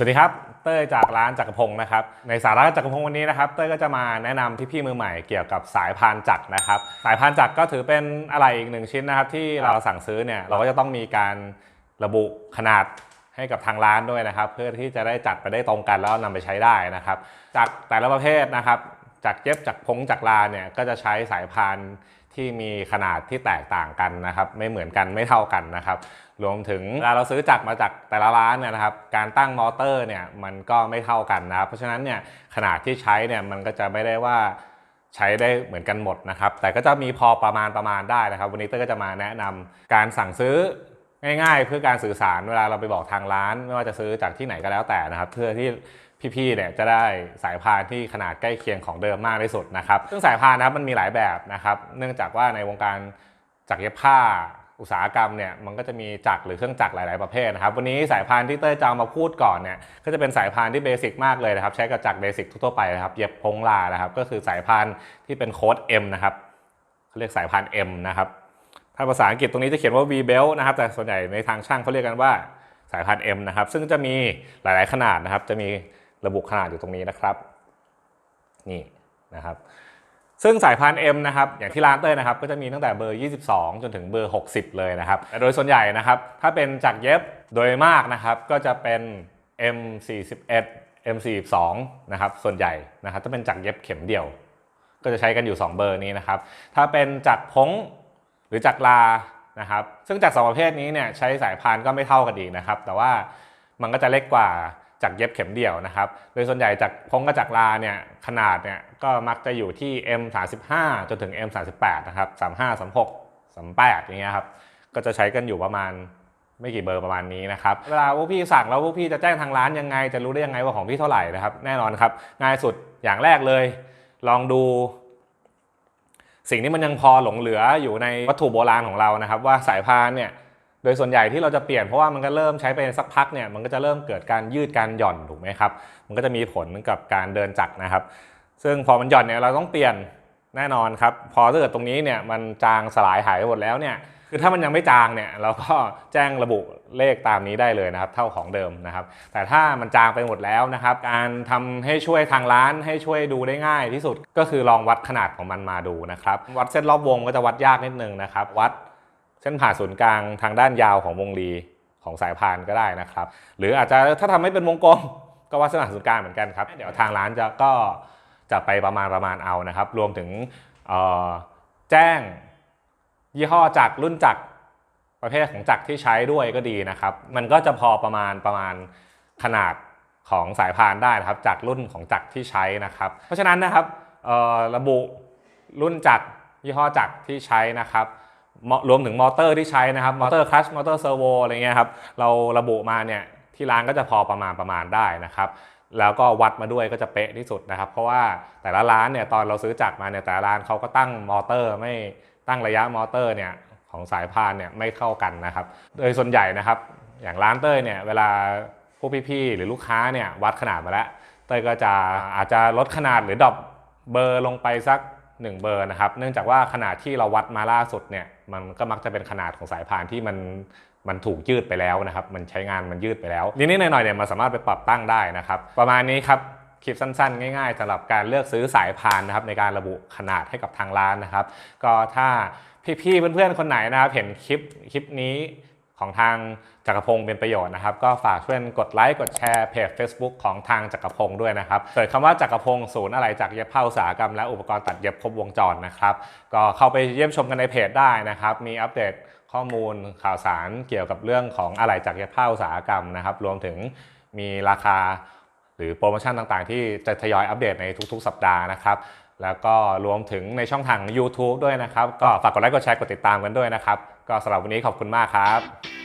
สวัสดีครับ เต้ยจากร้านจักรพงศ์นะครับ ในสาระจักรพงศ์วันนี้นะครับ เต้ยก็จะมาแนะนำพี่ๆมือใหม่เกี่ยวกับสายพานจักรนะครับ สายพานจักรก็ถือเป็นอะไรอีกหนึ่งชิ้นนะครับ ที่เราสั่งซื้อเนี่ยเราก็จะต้องมีการระบุขนาดให้กับทางร้านด้วยนะครับ เพื่อที่จะได้จัดไปได้ตรงกันแล้วนำไปใช้ได้นะครับจากแต่ละประเภทนะครับจากเย็บจากพงจากลาเนี่ยก็จะใช้สายพาน ที่มีขนาดที่แตกต่างกันนะครับ ไม่เหมือนกันไม่เท่ากันนะครับ รวมถึงเวลาเราซื้อจักรมาจากแต่ละร้านเนี่ยนะครับ การตั้งมอเตอร์เนี่ยมันก็ไม่เท่ากันนะครับเพราะฉะนั้นเนี่ยขนาดที่ใช้เนี่ยมันก็จะไม่ได้ว่าใช้ได้เหมือนกันหมดนะครับ แต่ก็จะมีพอประมาณประมาณได้นะครับ วันนี้เต้ยก็จะมาแนะนำการสั่งซื้อ ง่ายๆ เพื่อการสื่อสารเวลาเราไปบอกทางร้าน ไม่ว่าจะซื้อจากที่ไหนก็แล้วแต่นะครับ เพื่อที่พี่ๆเนี่ยจะได้สายพานที่ขนาดใกล้เคียงของเดิมมากที่สุดนะครับซึ่งสายพานนะครับมันมีหลายแบบนะครับ เนื่องจากว่าในวงการจักรเย็บผ้าอุตสาหกรรมเนี่ยมันก็จะมีจักรหรือเครื่องจักรหลาย ๆประเภทนะครับวันนี้สายพานที่เต้ยจะามาพูดก่อนเนี่ยก็จะเป็นสายพานที่เบสิกมากเลยนะครับใช้กับจักรเบสิกทั่วๆไปนะครับเย็บพงลานะครับก็คือสายพานที่เป็นโค้ด M นะครับเขาเรียกสายพาน M นะครับ ถ้าภาษาอังกฤษตรงนี้จะเขียนว่า V belt นะครับ แต่ส่วนใหญ่ในทางช่างเขาเรียกกันว่าสายพาน M นะครับ ซึ่งจะมีหลาย ๆ ขนาดนะครับ จะมีระบุขนาดอยู่ตรงนี้นะครับ นี่นะครับ ซึ่งสายพาน M นะครับ อย่างที่ร้านเต้ยนะครับ ก็จะมีตั้งแต่เบอร์ 22 จนถึงเบอร์ 60 เลยนะครับ โดยส่วนใหญ่นะครับ ถ้าเป็นจักรเย็บโดยมากนะครับ ก็จะเป็น M41 M42 นะครับ ส่วนใหญ่นะครับ ถ้าเป็นจักรเย็บเข็มเดี่ยว ก็จะใช้กันอยู่ 2 เบอร์นี้นะครับ ถ้าเป็นจักรพง หรือจักลานะครับ ซึ่งจักสองประเภทนี้เนี่ยใช้สายพานก็ไม่เท่ากันอีกนะครับ แต่ว่ามันก็จะเล็กกว่าจากเย็บเข็มเดี่ยวนะครับ โดยส่วนใหญ่จากพงกับจากลาเนี่ยขนาดเนี่ยก็มักจะอยู่ที่ M35 จนถึง M38 นะครับ35 36 38อย่างเงี้ยครับ ก็จะใช้กันอยู่ประมาณไม่กี่เบอร์ประมาณนี้นะครับ เวลาพวกพี่สั่งแล้วพวกพี่จะแจ้งทางร้านยังไง จะรู้ได้ยังไงว่าของพี่เท่าไหร่นะครับ แน่นอนครับ ง่ายสุดอย่างแรกเลย ลองดู สิ่งนี้มันยังพอหลงเหลืออยู่ในวัตถุโบราณของเรานะครับ ว่าสายพานเนี่ยโดยส่วนใหญ่ที่เราจะเปลี่ยนเพราะว่ามันก็เริ่มใช้ไปสักพักเนี่ยมันก็จะเริ่มเกิดการยืดการหย่อนถูกไหมครับ มันก็จะมีผลกับการเดินจักรนะครับ ซึ่งพอมันหย่อนเนี่ยเราต้องเปลี่ยนแน่นอนครับ พอถ้าเกิดตรงนี้เนี่ยมันจางสลายหายไปหมดแล้วเนี่ย คือถ้ามันยังไม่จางเนี่ยเราก็แจ้งระบุเลขตามนี้ได้เลยนะครับ เท่าของเดิมนะครับ แต่ถ้ามันจางไปหมดแล้วนะครับ การทำให้ช่วยทางร้านให้ช่วยดูได้ง่ายที่สุดก็คือลองวัดขนาดของมันมาดูนะครับ วัดเส้นรอบวงก็จะวัดยากนิดนึงนะครับ วัดเส้นผ่าศูนย์กลางทางด้านยาวของวงรีของสายพานก็ได้นะครับ หรืออาจจะถ้าทำให้เป็นวงกลมก็วัดเส้นผ่าศูนย์กลางเหมือนกันครับ เดี๋ยวทางร้านจะก็จะไปประมาณประมาณเอานะครับ รวมถึงแจ้ง ยี่ห้อจักรรุ่นจักรประเภทของจักรที่ใช้ด้วยก็ดีนะครับ มันก็จะพอประมาณประมาณขนาดของสายพานได้นะครับ จากรุ่นของจักรที่ใช้นะครับ เพราะฉะนั้นนะครับระบุรุ่นจักรยี่ห้อจักรที่ใช้นะครับรวมถึงมอเตอร์ที่ใช้นะครับมอเตอร์คลัชมอเตอร์เซอร์โวอะไรเงี้ยครับเราระบุมาเนี่ยที่ร้านก็จะพอประมาณประมาณได้นะครับแล้วก็วัดมาด้วยก็จะเป๊ะที่สุดนะครับ เพราะว่าแต่ละร้านเนี่ยตอนเราซื้อจักรมาเนี่ยแต่ละร้านเขาก็ตั้งมอเตอร์ไม่ ตั้งระยะมอเตอร์เนี่ยของสายพานเนี่ยไม่เข้ากันนะครับ โดยส่วนใหญ่นะครับอย่างร้านเต้ยเนี่ยเวลาพวกพี่ๆหรือลูกค้าเนี่ยวัดขนาดมาแล้ว เต้ยก็จะอาจจะลดขนาดหรือดรอปเบอร์ลงไปสัก 1 เบอร์นะครับ เนื่องจากว่าขนาดที่เราวัดมาล่าสุดเนี่ยมันก็มักจะเป็นขนาดของสายพานที่มันมันถูกยืดไปแล้วนะครับ มันใช้งานมันยืดไปแล้วนิดๆหน่อยๆเนี่ยมันสามารถไปปรับตั้งได้นะครับ ประมาณนี้ครับ คลิปสั้นๆ ง่ายๆสำหรับการเลือกซื้อสายพานนะครับในการระบุขนาดให้กับทางร้านนะครับ ก็ถ้าพี่ๆเพื่อนๆคนไหนนะครับ เห็นคลิปคลิปนี้ของทางจักรพงศ์เป็นประโยชน์นะครับ ก็ฝากช่วยกดไลค์กดแชร์เพจ Facebook ของทางจักรพงศ์ด้วยนะครับเสิร์ชคำว่าจักรพงศ์ศูนย์อะไรจากเย็บผ้าอุตสาหกรรมและอุปกรณ์ตัดเย็บครบวงจรนะครับ ก็เข้าไปเยี่ยมชมกันในเพจได้นะครับ มีอัปเดตข้อมูลข่าวสารเกี่ยวกับเรื่องของอะไรจากเย็บผ้าอุตสาหกรรมนะครับ รวมถึงมีราคา หรือโปรโมชั่นต่างๆ ที่จะทยอยอัปเดตในทุกๆ สัปดาห์นะครับแล้วก็รวมถึงในช่องทาง YouTube ด้วยนะครับ ก็ฝากกดไลค์กดแชร์กดติดตามกันด้วยนะครับ ก็สำหรับวันนี้ขอบคุณมากครับ